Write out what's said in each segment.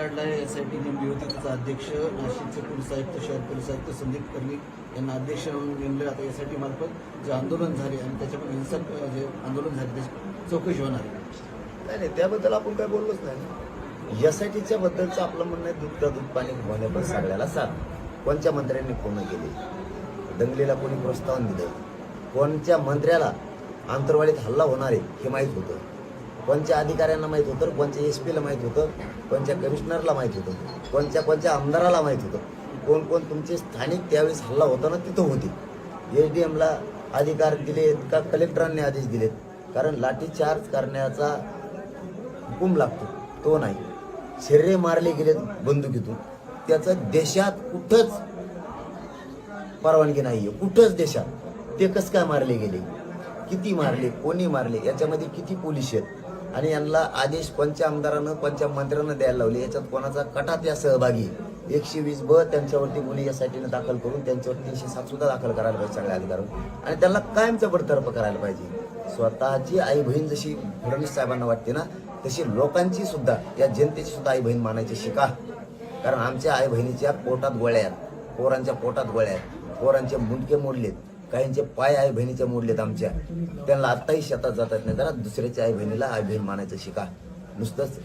काढला S I T नेमली होती त्याचा अध्यक्ष नाशिकचे पोलीस आयुक्त शहर पोलीस आयुक्त संदीप कर्णिक यांना अध्यक्ष म्हणून नेमले. आता एस आय टी मार्फत जे आंदोलन झाले आणि त्याच्यामध्ये हिंसक जे आंदोलन झाले त्याची चौकशी होणार नाही नाही त्याबद्दल आपण काय बोललोच नाही एस आय टीच्या बद्दलचं आपलं म्हणणं आहे दूध का दूध पाणी होणे पण सगळ्याला कोणत्या मंत्र्यांनी पूर्ण केले? दंगलीला कोणी प्रोत्साहन दिलं? कोणत्या मंत्र्याला आंतरवाडीत हल्ला होणार आहे हे माहीत होतं? कोणत्या अधिकाऱ्यांना माहीत होतं कोणत्या एस पीला माहीत होतं कोणत्या कमिशनरला माहीत होतं कोणत्या कोणत्या आमदाराला माहीत होतं. कोण कोण तुमचे स्थानिक त्यावेळेस हल्ला होता ना तिथं होते. एस डी एमला अधिकार दिलेत का कलेक्टरांनी आदेश दिलेत? कारण लाठीचार्ज करण्याचा हुकूम लागतो. तो नाही. शरीरे मारले गेलेत बंदुकीतून. त्याचं देशात कुठंच परवानगी नाही आहे कुठंच देशात. ते कसं काय मारले गेले? किती मारले? कोणी मारले? याच्यामध्ये किती पोलीस आहेत? आणि यांना आदेश पंच आमदारानं पंच मंत्र्यांना द्यायला लावले. याच्यात कोणाचा कटा त्या सहभागी? एकशे वीस ब त्यांच्यावरती गुन्हे यासाठी दाखल करून त्यांच्यावर तीनशे सात सुद्धा दाखल करायला पाहिजे सगळ्या अधिकाऱ्यांवर आणि त्यांना कायमचं बडतर्फ करायला पाहिजे. स्वतःची आई बहीण जशी फडणवीस साहेबांना वाटते ना तशी लोकांची सुद्धा या जनतेची सुद्धा आई बहीण मानायची शिका. कारण आमच्या आई बहिणीच्या पोटात गोळ्या आहेत. पोरांच्या पोटात गोळ्या आहेत. पोरांचे मुंडके मोडलेत. काहींचे पाय आई बहिणीचे मोडलेत आमच्या. त्यांना आत्ताही शेतात जातात नाही. जरा दुसऱ्याच्या आई बहिणीला आई बहीण मानायचं शिका. नुसतंच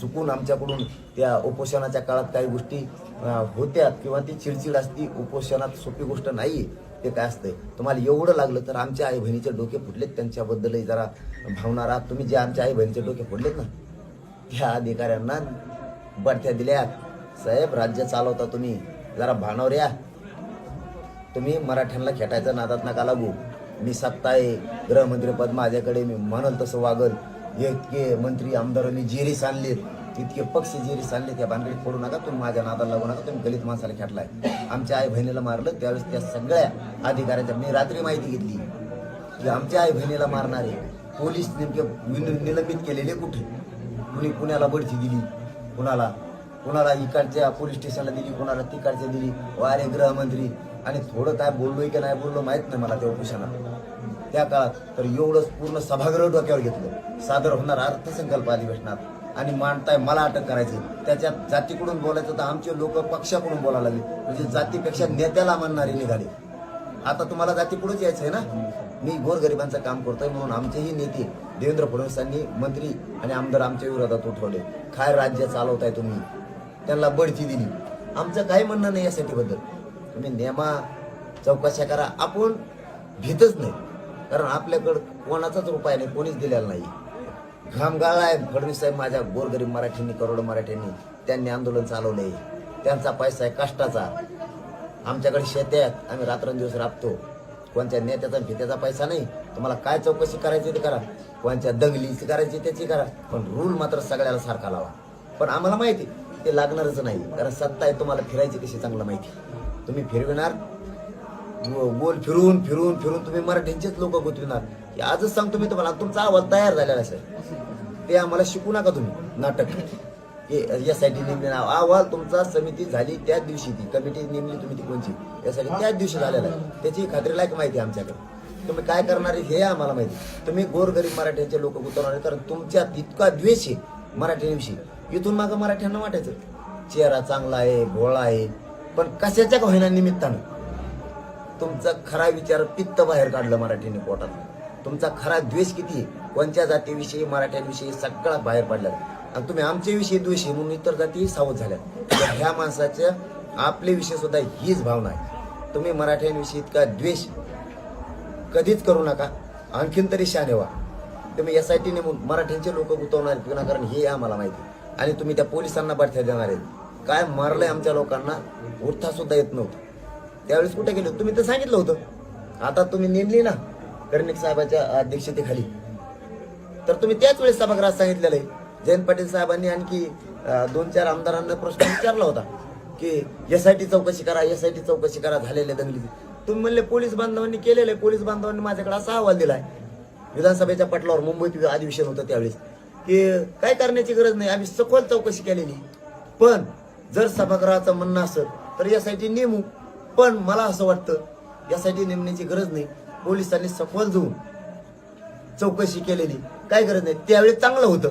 चुकून आमच्याकडून त्या उपोषणाच्या काळात काही गोष्टी होत्या किंवा ती चिडचिड असती उपोषणात सोपी गोष्ट नाही ते काय असतंय? तुम्हाला एवढं लागलं तर आमच्या आई बहिणीचे डोके फुटलेत त्यांच्याबद्दलही जरा भावना आहात तुम्ही जे आमच्या आई बहिणीचे डोके फुटलेत ना त्या अधिकाऱ्यांना बढत्या दिल्या साहेब राज्य चालवता तुम्ही. जरा भानावर या. तुम्ही मराठ्यांना खेटायचं नादात नका लागू. मी सत्ता आहे. गृहमंत्री पद माझ्याकडे. मी म्हणल तसं वागल. इतके मंत्री आमदारांनी जेरी आणलेत. इतके पक्ष जेरीस आणले त्या भानगडीत पडू नका. तुम्ही माझ्या नादाला लागू नका. तुम्ही गलित माणसाला खेटलाय. आमच्या आई बहिणीला मारलं. त्यावेळेस त्या सगळ्या अधिकाऱ्यांच्या मी रात्री माहिती घेतली. की आमच्या आई बहिणीला मारणारे पोलीस नेमके निलंबित केलेले कुठे? कुणी पुण्याला बढती दिली? कुणाला? कुणाला इकडच्या पोलीस स्टेशनला दिली? कुणाला तिकडच्या दिली? वारे गृहमंत्री आणि थोडं काय बोललोय की नाही बोललो माहीत नाही मला त्या उपोषणात त्या काळात तर एवढं पूर्ण सभागृह डोक्यावर घेतलं. सादर होणार अर्थसंकल्प अधिवेशनात. आणि मांडताय मला अटक करायची त्याच्यात जातीकडून बोलायचं तर आमचे लोक पक्षाकडून बोलायला लागले. म्हणजे जातीपेक्षा नेत्याला मानणारे निघाले. आता तुम्हाला जातीकडूनच यायचं आहे ना? मी गोरगरिबांचं काम करतोय म्हणून आमचेही नेते देवेंद्र फडणवीसांनी मंत्री आणि आमदार आमच्या विरोधात उठवले. काय राज्य चालवताय तुम्ही? त्यांना बढती दिली. आमचं काही म्हणणं नाही यासाठी बद्दल तुम्ही नेमा चौकशा करा. आपण भीतच नाही. कारण आपल्याकडं कोणाचाच उपाय नाही कोणीच दिलेला नाही. घाम आहे फडणवीस साहेब माझ्या गोरगरीब मराठ्यांनी करोड मराठ्यांनी त्यांनी आंदोलन चालवलं आहे त्यांचा पैसा आहे कष्टाचा. आमच्याकडे शेते आहेत आम्ही रात्रंदिवस राबतो. कोणत्या नेत्याचा भित्याचा पैसा नाही. तुम्हाला काय चौकशी करायची ते करा. कोणत्या दंगलीची करायची त्याची करा. पण रूल मात्र सगळ्याला सारखा लावा. पण आम्हाला माहिती ते लागणारच नाही. कारण सत्ता आहे तुम्हाला फिरायची कशी चांगलं माहिती तुम्ही फिरविणार? गोल फिरून फिरून फिरून तुम्ही मराठ्यांचेच लोक गुतविणार. हे आजच सांगतो मी तुम्हाला. तुमचा आवाज तयार झालेला असेल. ते आम्हाला शिकू नका तुम्ही. नाटक. यासाठी नेमले नाव. अहवाल तुमचा समिती झाली त्याच दिवशी ती. कमिटी नेमली तुम्ही ती कोणची? यासाठी त्याच दिवशी झालेला आहे. त्याची खात्रीलायक माहिती आहे आमच्याकडे. तुम्ही काय करणार आहे हे आम्हाला माहिती तुम्ही गोरगरीब मराठ्यांचे लोक गुंतवणार कारण तुमच्यात इतका द्वेष आहे मराठ्यांविषयी इथून मागं मराठ्यांना वाटायचं. चेहरा चांगला आहे भोळा आहे. पण कशाच्या का होईना निमित्तानं? तुमचा खरा विचार पित्त बाहेर काढलं मराठीने पोटात. तुमचा खरा द्वेष किती कोणत्या जातीविषयी मराठ्यांविषयी सगळा बाहेर पडला आणि तुम्ही आमच्याविषयी द्वेषी म्हणून इतर जाती सावध झाल्या तर ह्या माणसाच्या आपले विषय सुद्धा हीच भावना आहे. तुम्ही मराठ्यांविषयी इतका द्वेष कधीच करू नका. आणखीन तरी शाने व्हा. तुम्ही एस आय टीने मराठ्यांचे लोक गुंतवणार कारण हे आम्हाला माहिती आणि तुम्ही त्या पोलिसांना पाठ्या देणार आहेत. काय मारलंय आमच्या लोकांना? उठता सुद्धा येत नव्हतं. त्यावेळेस कुठे गेलो? तुम्ही तर सांगितलं होतं. आता तुम्ही नेमली ना कर्णिक साहेबाच्या अध्यक्षतेखाली. तर तुम्ही त्याच वेळेस सभागृहात सांगितलेलं आहे जयंत पाटील साहेबांनी आणखी दोन चार आमदारांना प्रश्न विचारला होता की एस आय टी चौकशी करा एस आय टी चौकशी करा झालेल्या दंगली तुम्ही म्हणले पोलीस बांधवांनी केलेलं आहे पोलीस बांधवांनी माझ्याकडे असा अहवाल दिलाय. विधानसभेच्या पटलावर मुंबईत अधिवेशन होतं त्यावेळेस. की काय करण्याची गरज नाही. आम्ही सखोल चौकशी केलेली. पण जर सभागृहाचं म्हणणं असेल तर यासाठी नेमू. पण मला असं वाटतं यासाठी नेमण्याची गरज नाही. पोलिसांनी सखोल जाऊन चौकशी केलेली. काय गरज नाही. त्यावेळी चांगलं होतं.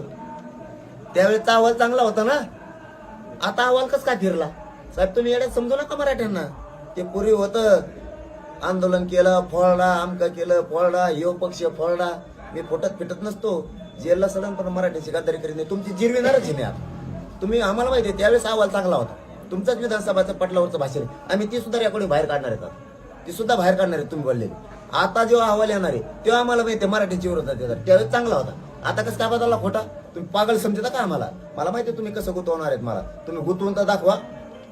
त्यावेळेचा अहवाल चांगला होता ना? आता अहवाल कस काय फिरला? साहेब तुम्ही येड्यात समजू नका मराठ्यांना. ते पूर्वी होतं आंदोलन केलं फळडा आमका केलं फळडा यो पक्ष फळडा मी फोटत फिटत नसतो. जेलला सडन पण मराठीची गादारी करीत नाही. तुमची जिरविणारच आहे मी आता. तुम्ही आम्हाला माहिती आहे त्यावेळेस अहवाल चांगला होता. तुमचाच विधानसभाचं पटलावरचं भाषण आम्ही ती सुद्धा रेकॉर्डिंग बाहेर काढणार आहेत ती सुद्धा बाहेर काढणार आहे तुम्ही बोललेली. आता जेव्हा अहवाल येणार आहे तेव्हा आम्हाला माहिती आहे मराठीची विरोधात येतात. त्यावेळेस चांगला होता. आता कसं काय बदलला खोटा? तुम्ही पागल समजता का आम्हाला? मला माहिती आहे तुम्ही कसं गुतवणार आहेत मला. तुम्ही गुतवून तर दाखवा.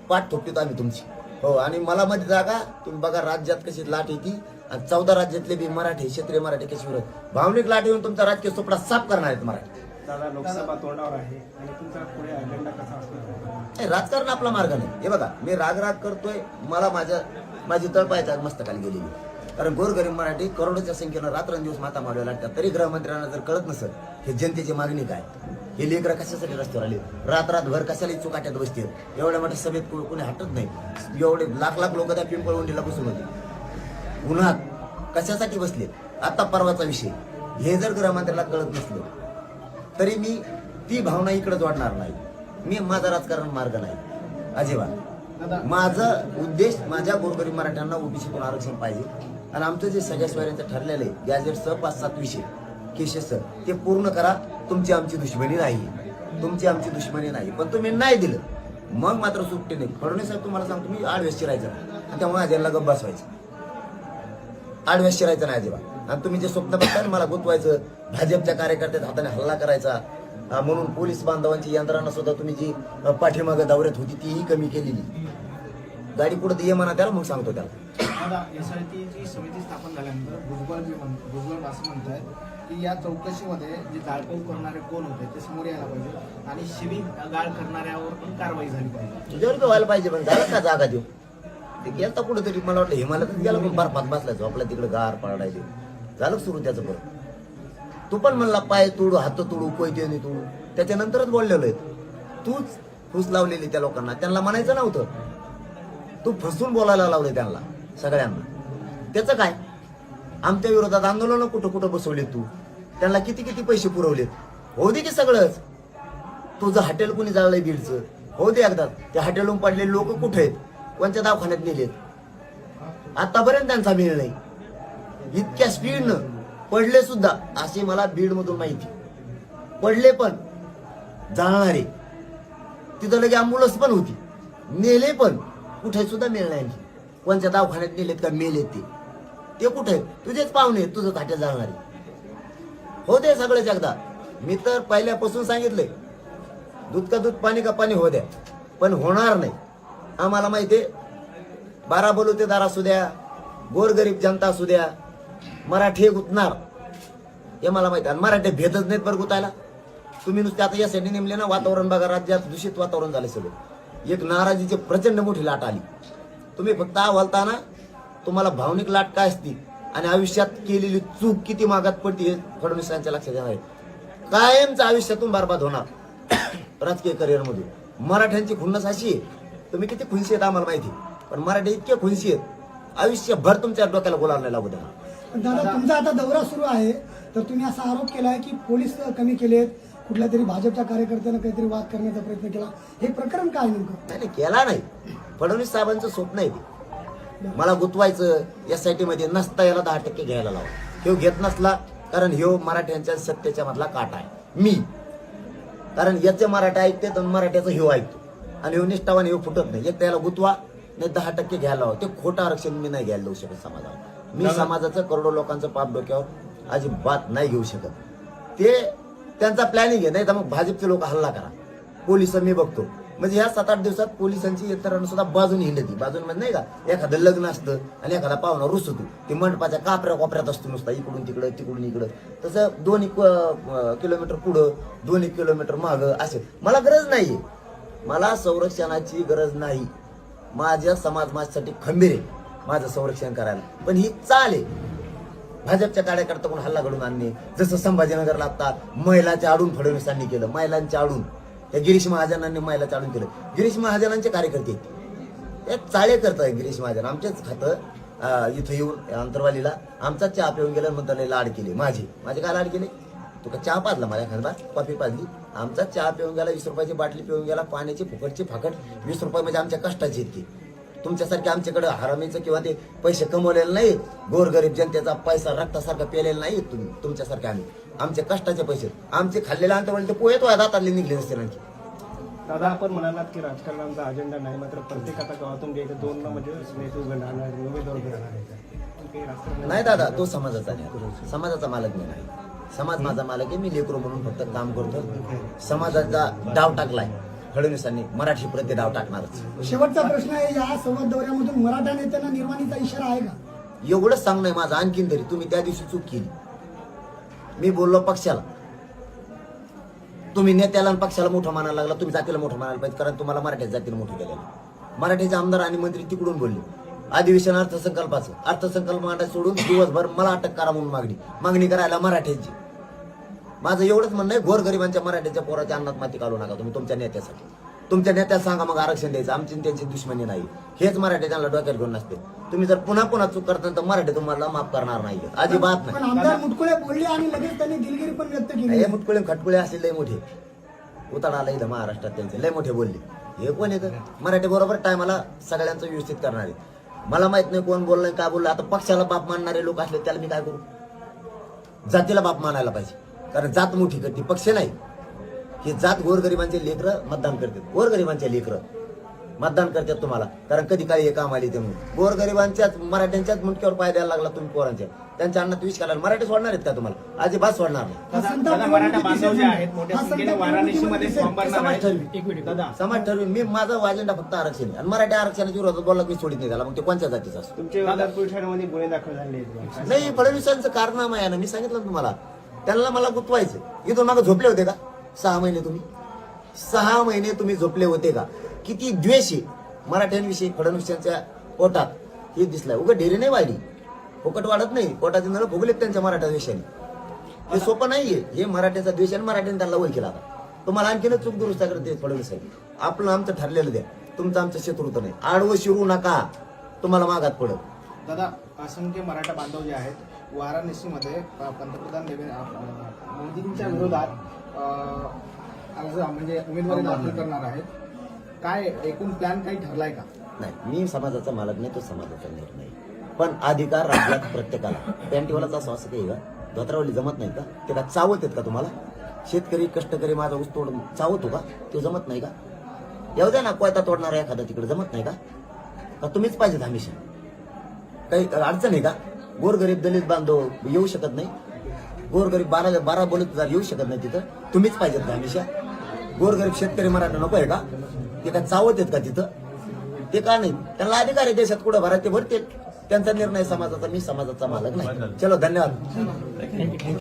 पाठ ठोकतो आम्ही तुमची. हो आणि मला मध्ये जागा तुम्ही बघा राज्यात कशी लाट येते. आणि चौदा राज्यातले बी मराठी क्षेत्रीय मराठी कशी विरोध. भावनिक लाट येऊन तुमचा राजकीय सुपडा साफ करणार आहेत मराठी. दादा लोकसभा तोंडावर आहे आणि तुमचा पुढे अजेंडा कसा राजकारण आपला मार्ग नाही. हे बघा मी राग राग करतोय मला माझ्या माझी तळपायचा मस्तकाली गेलेली कारण गोरगरीब मराठी करोडोच्या संख्येनं रात्रंदिवस माता मारल्या लागतात. तरी गृहमंत्र्यांना जर कळत नसेल हे जनतेची मागणी काय? हे लेकरं कशासाठी रस्त्यावर आले? रात रातभर कशाला चुकाट्यात बसतील? एवढ्या मोठ्या सभेत कोणी हटत नाही? एवढे लाख लाख लोक त्या पिंपळवंडीला बसून होते. उन्हात कशासाठी बसले आता परवाचा विषय. हे जर गृहमंत्र्याला कळत नसलं तरी मी ती भावना इकडे जोडणार नाही. मी माझा राजकारण मार्ग नाही. अजिबात. माझं उद्देश माझ्या गोरगरीब मराठ्यांना ओबीसीतून आरक्षण पाहिजे. आणि आमचं जे सगळ्या स्वाऱ्यांचं ठरलेलं आहे गॅजेटसह पाच सात विषय. केसेसचं ते पूर्ण करा. तुमची आमची दुश्मनी नाही. तुमची आमची दुश्मनी नाही. पण तुम्ही नाही दिलं. मग मात्र सुट्टी नाही. फडणवीस साहेब तुम्हाला सांगतो मी आडवेस शिरायचं नाही. आणि त्यामुळे अजयला गप्प बसवायचं. आडव्यास शिरायचं नाही अजिबात. आणि तुम्ही जे स्वप्न बघताय मला गुंतवायचं भाजपच्या कार्यकर्त्याच्या हाताने हल्ला करायचा म्हणून पोलीस बांधवांची यंत्रणा सुद्धा तुम्ही जी पाठीमागं दौऱ्यात होती तीही कमी केलेली. गाडी पुढे ये म्हणा त्याला मग सांगतो त्याला. समिती स्थापन झाल्यानंतर भुजबळ जे म्हण भुजबळ असं म्हणतात की या चौकशीमध्ये जे जाळपोळ करणारे कोण होते ते समोर यायला पाहिजे आणि शिवी गाळ करणाऱ्यावर पण कारवाई झाली पाहिजे. तुझ्यावर व्हायला पाहिजे पण झालं का जागा देऊ ते गेलता कुठेतरी मला वाटलं हिमालयातच गेला पण बर्फात बसला झोपला तिकडे गार पडायचे झालं सुरू त्याचं बरं. तू पण म्हणला पाय तोडू हात तोडू कोयत्याने तोडू. त्याच्यानंतरच बोललेलो आहे. तूच फूस लावलेली त्या लोकांना. त्यांना म्हणायचं नव्हतं. तू फसून बोलायला लावले त्यांना सगळ्यांना. त्याचं काय? आमच्या विरोधात आंदोलनं कुठं कुठं बसवले तू? त्यांना किती किती पैसे पुरवलेत? होऊ दे की सगळंच. तुझं हॉटेल कुणी जाळलंय बीडचं? हो दे एकदा. त्या हॉटेलहून पडलेले लोक कुठे आहेत? कोणत्या दवाखान्यात नेलेत? आतापर्यंत त्यांचा मेळ नाही. इतक्या स्पीडनं पडले सुद्धा असे मला बीड मधून माहिती. पडले पण जाणारे. तिथं लगे अँब्युलन्स पण होती. नेले पण कुठे सुद्धा मिळणार नाही. कोणत्या दवाखान्यात नेलेत का मेलेत ते. ते कुठे? तुझेच पाहुणे आहेत, तुझं खाट्या जाणारे. हो दे सगळं एकदा. मी तर पहिल्यापासून सांगितलंय दूध का दूध पाणी का पाणी हो द्या. पण होणार नाही. आम्हाला माहितीये बारा बलुतेदार असू द्या गोरगरीब जनता असू द्या मराठी गुतणार. हे मला माहिती आहे. आणि मराठी भेदच नाहीत बरं गुतायला. तुम्ही नुसते आता यासाठी नेमले ना वातावरण बघा राज्यात दूषित वातावरण झालं सगळं. एक नाराजीची प्रचंड मोठी लाट आली. तुम्ही फक्त आवलता ना तुम्हाला भावनिक लाट काय असती आणि आयुष्यात केलेली चूक किती मागात पडते हे फडणवीसांच्या लक्षात येणार आहे. कायमचं आयुष्यातून बरबाद होणार. राजकीय करिअरमध्ये मराठ्यांची खुन्नस अशी आहे. तुम्ही किती खुनशी आहेत आम्हाला माहिती पण मराठी इतके खुनशी आहेत. आयुष्यभर तुमच्या डोक्याला बोलायला नाही लागू द्या दादा तुमचा आता दौरा सुरू आहे. तर तुम्ही असा आरोप केला आहे की पोलीस कमी केलेत कुठल्या तरी भाजपच्या कार्यकर्त्यानं काहीतरी वाद करण्याचा प्रयत्न केला. हे प्रकरण काय नेमकं? नाही नाही, केला नाही. फडणवीस साहेबांचं स्वप्न आहे ते. मला गुतवायचं एस आय टी मध्ये नसता याला दहा टक्के घ्यायला लावा. ह्यो घेत नसला कारण ह्यो मराठ्यांच्या सत्तेच्या मधला काटा आहे. मी. कारण याचे मराठा ऐकते तर मराठ्याचं ह्यो ऐकतो. आणि ह्यो निष्ठावान ह्यो फुटत नाही. एक त्याला गुतवा नाही दहा टक्के घ्यायला लावा. ते खोटं आरक्षण मी नाही घ्यायला देऊ शकत समाजाला. मी समाजाचं करोडो लोकांचं पाप डोक्यावर अजिबात नाही घेऊ शकत. ते त्यांचा प्लॅनिंग आहे नाही तर मग भाजपचे लोक हल्ला करा. पोलीस मी बघतो. म्हणजे ह्या सात आठ दिवसात पोलिसांची यंत्रणा सुद्धा बाजून हिंडती. बाजून म्हणजे नाही का एखादं लग्न असतं आणि एखादा पाहुणा रुसतो. ते मंडपाच्या कापऱ्या कोपऱ्यात असतो नुसता इकडून तिकडं तिकडून इकडं. तसं दोन किलोमीटर पुढं दोन एक किलोमीटर मागं असे. मला गरज नाहीये. मला संरक्षणाची गरज नाही. माझ्या समाज माझ्यासाठी खंबीर आहे. माझं संरक्षण करायला. पण ही चाल आहे. भाजपच्या कार्यकर्ता कोण हल्ला घडून आणणे. जसं संभाजीनगरला आता महिलाच्या आडून फडणवीसांनी केलं महिलांच्या आडून. त्या गिरीश महाजनांनी महिलाच्या आडून केलं. गिरीश महाजनांचे कार्यकर्ते आहेत. ते चाळे करताय गिरीश महाजन. आमचेच खातं इथं येऊन अंतरवालीला आमचाच चहा पिऊन गेलं म्हणतात लाड केले माझे. माझे काय लाड केले? तुका चहा पाजला माझ्या खानबा कॉफी पाजली. आमचा चहा पिऊन गेला वीस रुपयाची बाटली पिऊन गेला पाण्याची फुकटची फाकट वीस रुपये म्हणजे आमच्या कष्टाची येते तुमच्यासारखे आमच्याकडे हरामीचं किंवा ते पैसे कमवलेले नाही गोरगरीब जनतेचा पैसा रक्तासारखा पेलेला नाही तुम्ही तुमच्यासारखे आम्ही. आमचे कष्टाचे पैसे आमचे खाल्लेले अंतर ते पोहे तो दातातले निघले नसते आणखी. दादा आपण म्हणालात की राजकारणाचा अजेंडा नाही मात्र प्रत्येक आता गावातून जे दोन म्हणजे नेते उभे राहणार उमेदवार उभे राहणार. आहेत पण काही राजकारण नाही दादा तो समाजाचा नाही. समाजाचा मालक मी नाही. समाज माझा मालक आहे मी लेकरू म्हणून फक्त काम करतो समाजाचा डाव टाकलाय. फडणवीसांनी मराठी प्रति डाव टाकणारच. शेवटचा प्रश्न आहे या संवाद दौऱ्यामधून मराठा नेत्यांना निर्वाणीचा इशारा आहे का? एवढंच सांगणं आहे माझं आणखीन तरी. तुम्ही त्या दिवशी चूक केली. मी बोललो पक्षाला. तुम्ही नेत्याला आणि पक्षाला मोठं मानायला लागला तुम्ही जातीला मोठं मानायला पाहिजे कारण तुम्हाला मराठ्या जातीला मोठं केलेलं मराठीचे आमदार आणि मंत्री तिकडून बोलले. अधिवेशन अर्थसंकल्पाचं. अर्थसंकल्प मांडायचं सोडून दिवसभर मला अटक करा म्हणून मागणी. मागणी करायला मराठ्यांची. माझं एवढंच म्हणणं आहे गोरगरिबांच्या मराठ्याच्या पोराच्या अन्नात माती काढू नका तुम्ही तुमच्या नेत्यासाठी. तुमच्या नेत्याला सांगा मग आरक्षण द्यायचं आमची त्यांची दुश्मनी नाही. हेच मराठ्याच्या डोक्यात घेऊन नसते. तुम्ही जर पुन्हा पुन्हा चूक करता तर मराठी तुम्हाला माफ करणार नाही. अजिबात पण नाही आमदार मुटकुळे बोलले आणि लगेच त्यांनी दिलगिरी पण व्यक्त केली. हे मुटकुळे खटकुळे असले लय मोठे. उतारा आला इथं महाराष्ट्रात त्यांचे. लय मोठे बोलले. हे कोण येतं मराठी बरोबर टायमाला सगळ्यांचं व्यवस्थित करणारे. मला माहीत नाही कोण बोललं काय बोललं. आता पक्षाला बाप मानणारे लोक असले त्याला मी काय करू? जातीला बाप मानायला पाहिजे. कारण जात मोठी करते पक्ष नाही. हे जात गोरगरिबांचे लेकरं मतदान करतात. गोरगरिबांचे लेकरं मतदान करतात तुम्हाला. कारण कधी काळी हे काम आली ते म्हणून. गोरगरिबांच्याच मराठ्यांच्याच मुंडक्यावर पाय द्यायला लागला तुम्ही पोरांच्या. त्यांच्या अन्नात विष घालायला. मराठी सोडणार आहेत का तुम्हाला? अजिबात सोडणार नाही. समाज आहेत. ठरवी. एक मिनिट दादा. समाज ठरवून मी माझा अजेंडा फक्त आरक्षण आणि मराठी आरक्षणाच्या विरोधात बोलला की मी सोडित नाही त्याला. मग ते कोणत्या जातीचा असतो? झाले नाही फडणवीसांचं कारनामा आहे ना. मी सांगितलं ना तुम्हाला. त्यांना मला गुतवायचं इथून मागे झोपले होते का? सहा महिने तुम्ही. सहा महिने तुम्ही झोपले होते का? किती द्वेष आहे. मराठ्यांविषयी फडणवीसांच्या पोटात हे दिसलाय. उगा ढेरी नाही वाढली. फुकट वाढत नाही. पोटाचे नळ फुगलेत त्यांच्या मराठा द्वेषाने हे सोपं नाहीये. हे मराठ्याचा द्वेष आणि मराठ्याने त्यांना वय केला तुम्हाला आणखीनच चूक दुरुस्त करते फडणवीस साहेब. आपलं आमचं ठरलेलं द्या. तुमचं आमचं शत्रुत नाही. आडवं शिरू नका. तुम्हाला मागात पडत. दादा असंख्य मराठा बांधव जे आहेत वाराणसीमध्ये पंतप्रधान देवेंद्र मोदींच्या विरोधात अर्ज म्हणजे उमेदवारी दाखल करणार आहेत. काय एकूण प्लॅन काही ठरलाय का? नाही मी समाजाचा मालक नाही तो समाजाचा निर्णय. पण अधिकार राज्यात प्रत्येकाला. पॅन्टीवालाचा असं काही का धोत्रावली जमत नाही का? ते का चावत आहेत का तुम्हाला? शेतकरी कष्टकरी माझा ऊस तोड चावतो का? तो जमत नाही का? येऊ द्या ना कोयता तोडणारा एखादा तिकडे जमत नाही का? का तुम्हीच पाहिजेत हमेशा काही अडचण आहे का? गोरगरीब दलित बांधव येऊ शकत नाही. गोरगरीब बारा बारा बोलत येऊ शकत नाही तिथं. तुम्हीच पाहिजेत का हमेशा? गोरगरीब शेतकरी मराठा नको आहे का? ते काय चावत आहेत का तिथं? ते का नाही? त्यांना अधिकार आहे देशात कुठं भरात ते भरतील त्यांचा निर्णय समाजाचा मी समाजाचा मालक नाही. चलो धन्यवाद.